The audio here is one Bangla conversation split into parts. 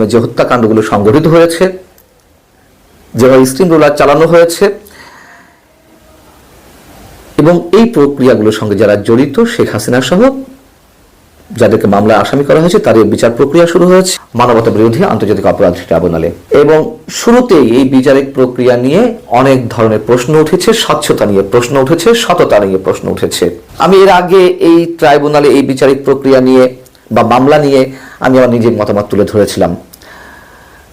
মাধ্যমে যে হত্যাকাণ্ডগুলো সংঘটিত হয়েছে যেভাবে স্টিম রোলার চালানো হয়েছে, এবং এই প্রক্রিয়াগুলোর সঙ্গে যারা জড়িত, শেখ হাসিনা সহ, যাদেরকে মামলায় আসামি করা হয়েছে তাদের বিচার প্রক্রিয়া শুরু হয়েছে, মানবতা বিরোধী আন্তর্জাতিক অপরাধ ট্রাইব্যুনালে। এবং শুরুতেই এই বিচারিক প্রক্রিয়া নিয়ে অনেক ধরনের প্রশ্ন উঠেছে, স্বচ্ছতা নিয়ে প্রশ্ন উঠেছে, সততা নিয়ে প্রশ্ন উঠেছে। আমি এর আগে এই ট্রাইব্যুনালে এই বিচারিক প্রক্রিয়া নিয়ে বা মামলা নিয়ে আমি আমার নিজের মতামত তুলে ধরেছিলাম।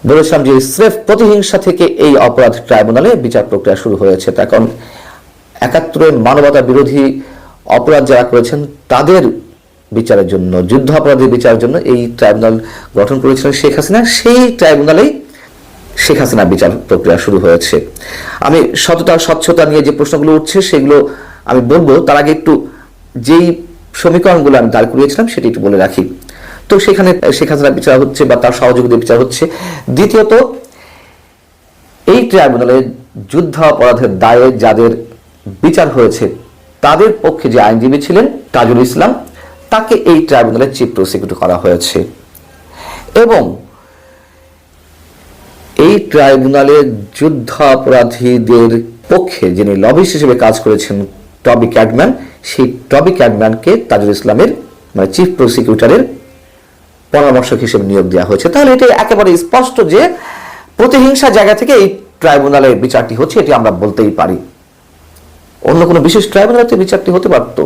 বলেছিলাম যে স্রেফ প্রতিহিংসা থেকে এই অপরাধ ট্রাইব্যুনালে বিচার প্রক্রিয়া শুরু হয়েছে। তার কারণ একাত্তরের মানবতা বিরোধী অপরাধ যারা করেছেন, তাদের বিচারের জন্য, যুদ্ধ অপরাধের বিচারের জন্য এই ট্রাইব্যুনাল গঠন করেছিলেন শেখ হাসিনা। সেই ট্রাইব্যুনালেই শেখ হাসিনার বিচার প্রক্রিয়া শুরু হয়েছে। আমি সততা, স্বচ্ছতা নিয়ে যে প্রশ্নগুলো উঠছে, সেগুলো আমি বলব। তার আগে একটু যেই সমীকরণগুলো আমি দাঁড় করিয়েছিলাম, সেটি একটু বলে রাখি। তো সেখানে, শেখ হাসিনার বিচার হচ্ছে বা তার সহযোগীদের বিচার হচ্ছে। দ্বিতীয়ত, এই ট্রাইব্যুনালে যুদ্ধ অপরাধের দায়ে যাদের বিচার হয়েছে, তাদের পক্ষে যে আইনজীবী ছিলেন তাজুল ইসলাম, তাকে এই ট্রাইব্যুনালে চিফ প্রসিকিউটর করা হয়েছে। এবং এই ট্রাইব্যুনালে যুদ্ধ অপরাধীদের পক্ষে যিনি লবিস্ট হিসেবে কাজ করেছেন টবি ক্যাডম্যান সেই টবি ক্যাডম্যানকে তাজুল ইসলামের মানে চিফ প্রসিকিউটরের পরামর্শক হিসেবে নিয়োগ দেওয়া হয়েছে। তাহলে এটা একেবারে স্পষ্ট যে প্রতিহিংসা জায়গা থেকে এই ট্রাইব্যুনালের বিচারটি হচ্ছে, এটি আমরা বলতেই পারি। অন্য কোনো বিশেষ ট্রাইব্যুনালে বিচারটি হতে পারত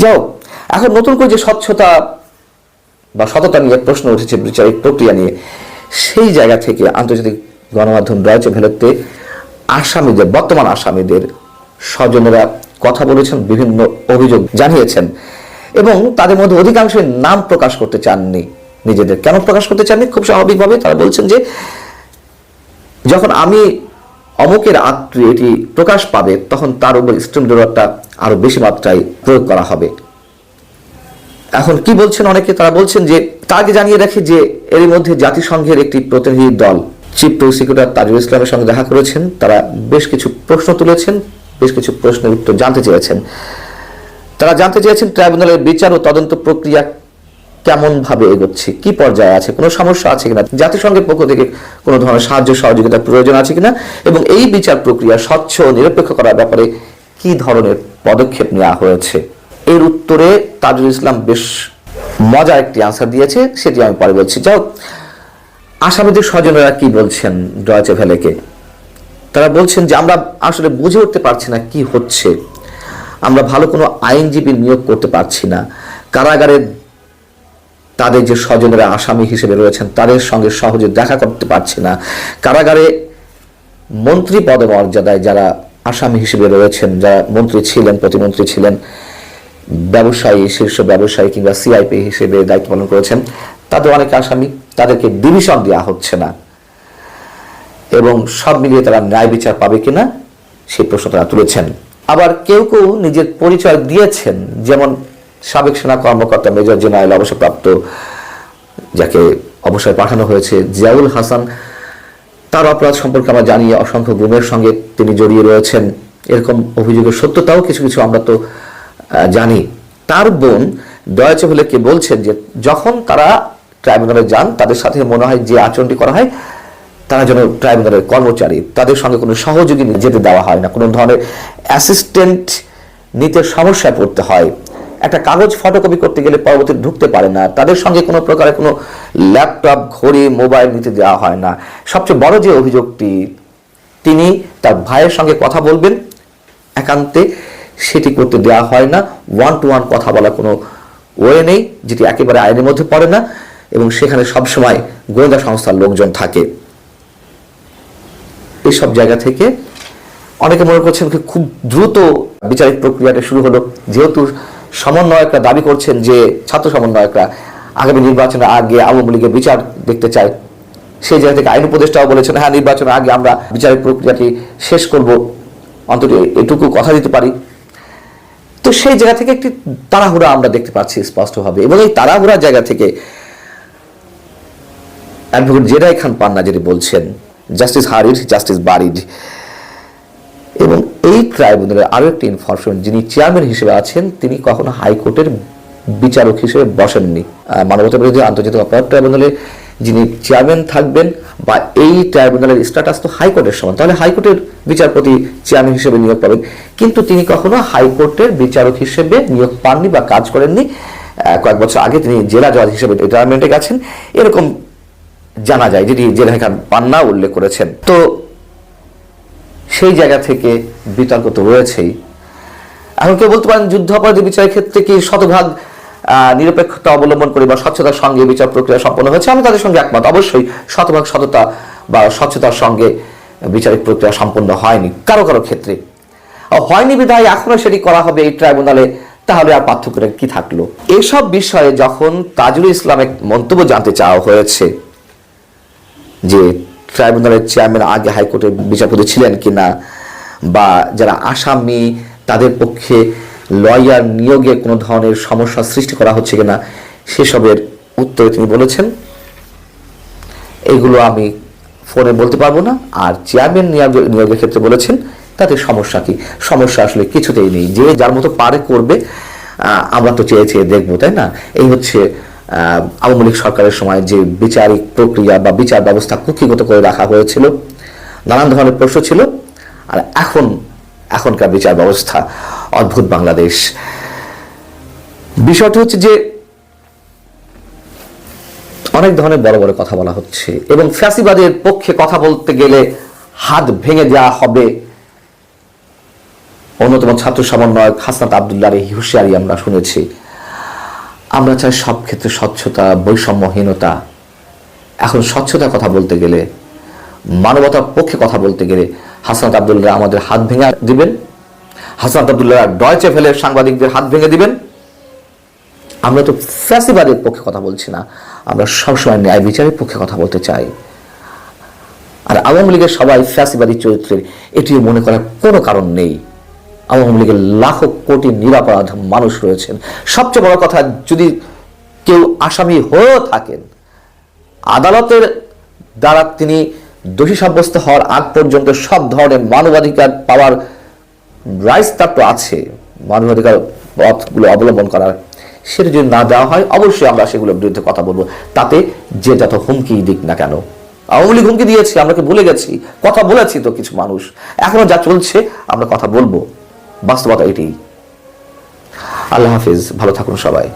যাও এখন নতুন করে যে স্বচ্ছতা বা সততা নিয়ে প্রশ্ন উঠেছে বিচারিক প্রক্রিয়া নিয়ে, সেই জায়গা থেকে আন্তর্জাতিক গণমাধ্যম রয়েছে ভেলোতে আসামিদের, বর্তমান আসামিদের স্বজনেরা কথা বলেছেন, বিভিন্ন অভিযোগ জানিয়েছেন এবং তাদের মধ্যে অধিকাংশের নাম প্রকাশ করতে চাননি নিজেদের। কেন প্রকাশ করতে চাননি? খুব স্বাভাবিকভাবে তারা বলছেন যে, যখন আমি অমুকের আত্মী এটি প্রকাশ পাবে, তখন তার উপর স্ট্রিম ডলারটা আরও বেশি মাত্রায় প্রয়োগ করা হবে। এখন কি বলছেন অনেকে? তারা বলছেন যে তাকে জানিয়ে রাখি যে, এর মধ্যে জাতিসংঘের একটি প্রতিনিধি দল, চিফ প্রসিকিউটর তাজুল ইসলামের সঙ্গে দেখা করেছেন। তারা বেশ কিছু প্রশ্ন তুলেছেন। বেশ কিছু প্রশ্নের উত্তর জানতে চেয়েছেন। তারা জানতে চেয়েছেন ট্রাইব্যুনালের বিচার ও তদন্ত প্রক্রিয়া কেমন ভাবে এগোচ্ছে, কি পর্যায়ে আছে, কোনো সমস্যা আছে কিনা, জাতিসংঘের পক্ষ থেকে কোনো ধরনের সাহায্য সহযোগিতার প্রয়োজন আছে কিনা, এবং এই বিচার প্রক্রিয়া স্বচ্ছ ও নিরপেক্ষ করার ব্যাপারে কি ধরনের পদক্ষেপ নেওয়া হয়েছে? এর উত্তরে তাজুল ইসলাম বেশ মজার একটি আনসার দিয়েছে, সেটি আমি পরে বলছি। যাও আসামিদের স্বজনেরা কি বলছেন ডয়েচে ভ্যালেকে? তারা বলছেন যে আমরা আসলে বুঝে উঠতে পারছি না কি হচ্ছে। আমরা ভালো কোনো আইনজীবী নিয়োগ করতে পারছি না। কারাগারে তাদের যে স্বজনেরা আসামি হিসেবে রয়েছেন, তাদের সঙ্গে সহজে দেখা করতে পারছি না। কারাগারে মন্ত্রী পদমর্যাদায় যারা আসামি হিসেবে রয়েছেন, যারা মন্ত্রী ছিলেন, প্রতিমন্ত্রী ছিলেন, ব্যবসায়ী, শীর্ষ ব্যবসায়ী কিংবা সিআইপি হিসেবে দায়িত্ব পালন করেছেন, তাদের অনেক আসামি, তাদেরকে ডিভিশন দেওয়া হচ্ছে না। এবং সব মিলিয়ে তারা ন্যায় বিচার পাবে কিনা সেই প্রশ্ন তারা তুলেছেন। আবার কেউ কেউ নিজের পরিচয় দিয়েছেন, যেমন সাবেক সেনা কর্মকর্তা মেজর জেনারেল অবসরপ্রাপ্ত, যাকে অবসরে পাঠানো হয়েছে জিয়াউল হাসান। তার অপরাধ সম্পর্কে আমরা জানি, অসংখ্য গুমের সঙ্গে তিনি জড়িয়ে রয়েছেন। এরকম অভিযোগের সত্যতাও কিছু কিছু আমরা তো জানি। তার বোন দয়াচে হলে কে বলছেন যে, যখন তারা ট্রাইব্যুনালে যান, তাদের সাথে মনে হয় যে আচরণটি করা হয় তারা যেন ট্রাইব্যুনালের কর্মচারী, তাদের সঙ্গে কোনো সহযোগী যেতে দেওয়া হয় না। কোনো ধরনের অ্যাসিস্ট্যান্ট নিতে সমস্যায় পড়তে হয়। একটা কাগজ ফটোকপি করতে গেলে পরবর্তী ঢুকতে পারে না। তাদের সঙ্গে কোনো প্রকারের কোনো ল্যাপটপ ঘড়ি মোবাইল নিতে দেওয়া হয় না। সবচেয়ে বড় যে অভিযোগটি, তিনি তার ভাইয়ের সঙ্গে কথা বলবেন, একান্তে সেটি করতে দেওয়া হয় না। ওয়ান টু ওয়ান কথা বলা কোনো ওয়ে নেই, যেটি একেবারে আইনের মধ্যে পড়ে না, এবং সেখানে সবসময় গোয়েন্দা সংস্থার লোকজন থাকে। এইসব জায়গা থেকে অনেকে মনে করছেন খুব দ্রুত বিচারিক প্রক্রিয়াটা শুরু হলো। যেহেতু সমন্বয়করা দাবি করছেন যে ছাত্র সমন্বয়করা আগামী নির্বাচনের আগে আওয়ামী লীগের বিচার দেখতে চায়। সেই জায়গা থেকে আইন উপদেষ্টাও বলেছেন হ্যাঁ নির্বাচনের আগে আমরা বিচারিক প্রক্রিয়াটি শেষ করব। অন্তত এটুকু কথা দিতে পারি। তো সেই জায়গা থেকে একটি তাড়াহুড়া আমরা দেখতে পাচ্ছি স্পষ্টভাবে এবং এই তাড়াহুড়ার জায়গা থেকে অ্যাডভোকেট জেরাই খান পান্না যেটি বলছেন জাস্টিস হারিড জাস্টিস বারিড এবং এই ট্রাইব্যুনালের আরও একটি ইনফরমেশন, যিনি চেয়ারম্যান হিসেবে আছেন, তিনি কখনো হাইকোর্টের বিচারক হিসেবে বসেননি। মানবতা বিরোধী আন্তর্জাতিক অপরাধ ট্রাইব্যুনালে যিনি চেয়ারম্যান থাকবেন বা এই ট্রাইব্যুনালের স্ট্যাটাস তো হাইকোর্টের সমান, তাহলে হাইকোর্টের বিচারপতি চেয়ারম্যান হিসেবে নিয়োগ পাবেন। কিন্তু তিনি কখনো হাইকোর্টের বিচারক হিসেবে নিয়োগ পাননি বা কাজ করেননি। কয়েক বছর আগে তিনি জেলা জজ হিসেবে রিটায়ারমেন্টে গেছেন। এরকম জানা যায়, যেটি জেলা খান পান্না উল্লেখ করেছেন। তো সেই জায়গা থেকে বিতর্ক তো রয়েছেই। এখন কেউ বলতে পারেন, যুদ্ধ অপরাধী বিচারের ক্ষেত্রে কি শতভাগ নিরপেক্ষতা অবলম্বন করে বা স্বচ্ছতার সঙ্গে বিচার প্রক্রিয়া সম্পন্ন হয়েছে? আমি তাদের সঙ্গে একমত। অবশ্যই শতভাগ সততা বা স্বচ্ছতার সঙ্গে বিচারিক প্রক্রিয়া সম্পন্ন হয়নি, কারও কারও ক্ষেত্রে। হয়নি বিধায় এখনও সেটি করা হবে এই ট্রাইব্যুনালে, তাহলে আর পার্থক্যটা কি থাকল? এসব বিষয়ে যখন তাজুল ইসলামের মন্তব্য জানতে চাওয়া হয়েছে যে ট্রাইব্যুনালের চেয়ারম্যান আগে হাইকোর্টের বিচারপতি ছিলেন কি না বা যারা আসামি, তাদের পক্ষে লয়ার নিয়োগে কোনো ধরনের সমস্যা সৃষ্টি করা হচ্ছে কিনা, সেসবের উত্তরে তিনি বলেছেন, এগুলো আমি ফোনে বলতে পারব না। আর চেয়ারম্যান নিয়োগ, নিয়োগের ক্ষেত্রে বলেছেন, তাতে সমস্যা কি? সমস্যা আসলে কিছুতেই নেই। যে যার মতো পারে করবে আমরা তো চেয়ে চেয়ে দেখব, তাই না? এই হচ্ছে আওয়ামী লীগ সরকারের সময় যে বিচারিক প্রক্রিয়া বা বিচার ব্যবস্থা কুক্ষিগত করে রাখা হয়েছিল, নানান ধরনের প্রশ্ন ছিল, আর এখন, এখনকার বিচার ব্যবস্থা অদ্ভুত বাংলাদেশ। বিষয়টি হচ্ছে যে, অনেক ধরনের বড় বড় কথা বলা হচ্ছে, এবং ফ্যাসিবাদের পক্ষে কথা বলতে গেলে হাত ভেঙে দেওয়া হবে অন্যতম ছাত্র সমন্বয়ক হাসনাত আবদুল্লাহ হুঁশিয়ারি আমরা শুনেছি। আমরা চাই সব ক্ষেত্রে স্বচ্ছতা, বৈষম্যহীনতা। এখন স্বচ্ছতার কথা বলতে গেলে, মানবতার পক্ষে কথা বলতে গেলে হাসনাত আবদুল্লাহ আমাদের হাত ভেঙে দিবেন। হাসনাত আবদুল্লাহ ডয়চে ফেলে সাংবাদিকদের হাত ভেঙে দিবেন। আমরা তো ফ্যাসিবাদের পক্ষে কথা বলছি না। আমরা সবসময় ন্যায় বিচারের পক্ষে কথা বলতে চাই। আর আওয়ামী লীগের সবাই ফ্যাসিবাদী চরিত্রের এটিও মনে করার কোনো কারণ নেই। আওয়ামী লীগের লাখো কোটি নিরাপরাধ মানুষ রয়েছেন। সবচেয়ে বড় কথা, যদি কেউ আসামি হয়েও থাকেন, আদালতের দ্বারা তিনি দোষী সাব্যস্ত হওয়ার আগ পর্যন্ত সব ধরনের মানবাধিকার পাওয়ার রাইটস তার তো আছে, মানবাধিকার পথগুলো অবলম্বন করার। সেটা যদি না দেওয়া হয়, অবশ্যই আমরা সেগুলোর বিরুদ্ধে কথা বলব। তাতে যে যত হুমকি দিক না কেন। আওয়ামী লীগ হুমকি দিয়েছে, আমরা কি ভুলে গেছি? কথা বলেছি তো কিছু মানুষ। এখনও যা চলছে, আমরা কথা বলব। বাস্তবতা এটি আল্লাহ হাফিজ ভালো থাকুন সবাই।